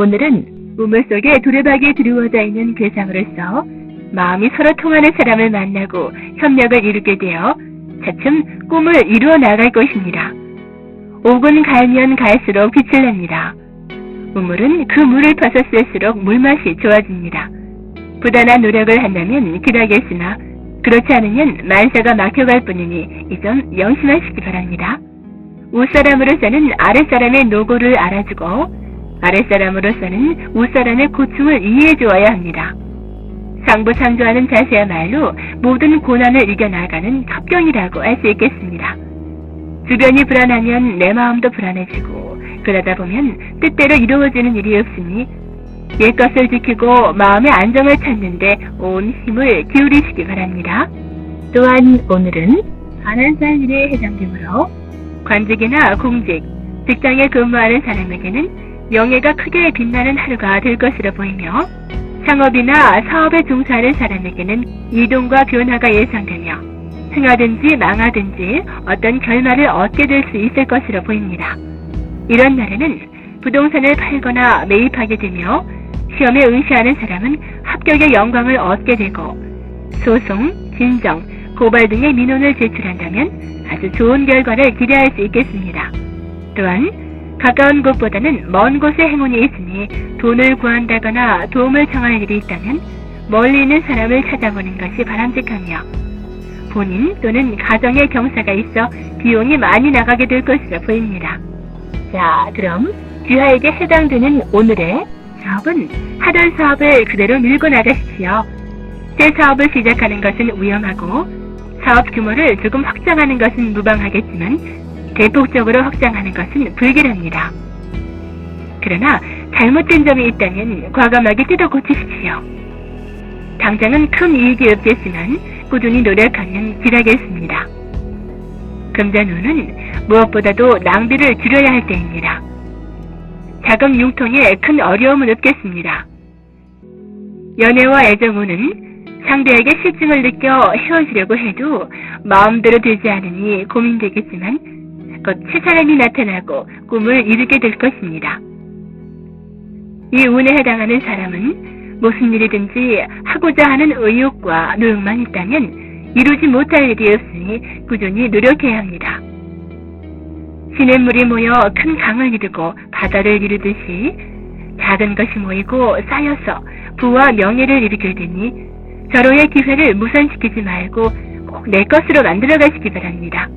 오늘은 우물 속에 두레박이 드리워져 있는 괴상으로서 마음이 서로 통하는 사람을 만나고 협력을 이루게 되어 차츰 꿈을 이루어 나갈 것입니다. 옥은 갈면 갈수록 빛을 냅니다. 우물은 그 물을 퍼서 쓸수록 물맛이 좋아집니다. 부단한 노력을 한다면 그러겠으나 그렇지 않으면 만사가 막혀갈 뿐이니 이 점 명심하시기 바랍니다. 윗사람으로서는 아랫사람의 노고를 알아주고 아랫사람으로서는 윗사람의 고충을 이해해 주어야 합니다. 상부상조하는 자세야말로 모든 고난을 이겨나가는 합경이라고 할 수 있겠습니다. 주변이 불안하면 내 마음도 불안해지고 그러다 보면 뜻대로 이루어지는 일이 없으니 옛것을 지키고 마음의 안정을 찾는데 온 힘을 기울이시기 바랍니다. 또한 오늘은 반환살 일에 해당되므로 관직이나 공직, 직장에 근무하는 사람에게는 명예가 크게 빛나는 하루가 될 것으로 보이며 창업이나 사업에 종사하는 사람에게는 이동과 변화가 예상되며 흥하든지 망하든지 어떤 결말을 얻게 될 수 있을 것으로 보입니다. 이런 날에는 부동산을 팔거나 매입하게 되며 시험에 응시하는 사람은 합격의 영광을 얻게 되고 소송, 진정, 고발 등의 민원을 제출한다면 아주 좋은 결과를 기대할 수 있겠습니다. 또한 가까운 곳보다는 먼 곳에 행운이 있으니 돈을 구한다거나 도움을 청할 일이 있다면 멀리 있는 사람을 찾아보는 것이 바람직하며 본인 또는 가정의 경사가 있어 비용이 많이 나가게 될 것으로 보입니다. 자, 그럼 귀하에게 해당되는 오늘의 사업은 하던 사업을 그대로 밀고 나가십시오. 새 사업을 시작하는 것은 위험하고 사업 규모를 조금 확장하는 것은 무방하겠지만 대폭적으로 확장하는 것은 불길합니다. 그러나 잘못된 점이 있다면 과감하게 뜯어 고치십시오. 당장은 큰 이익이 없겠지만 꾸준히 노력하면 길하겠습니다. 금전운은 무엇보다도 낭비를 줄여야 할 때입니다. 자금 융통에 큰 어려움은 없겠습니다. 연애와 애정운은 상대에게 실증을 느껴 헤어지려고 해도 마음대로 되지 않으니 고민되겠지만 곧새 사람이 나타나고 꿈을 이루게 될 것입니다. 이 운에 해당하는 사람은 무슨 일이든지 하고자 하는 의욕과 노력만 있다면 이루지 못할 일이 없으니 꾸준히 노력해야 합니다. 시냇물이 모여 큰 강을 이루고 바다를 이루듯이 작은 것이 모이고 쌓여서 부와 명예를 이루게 되니 절호의 기회를 무산시키지 말고 꼭 내 것으로 만들어 가시기 바랍니다.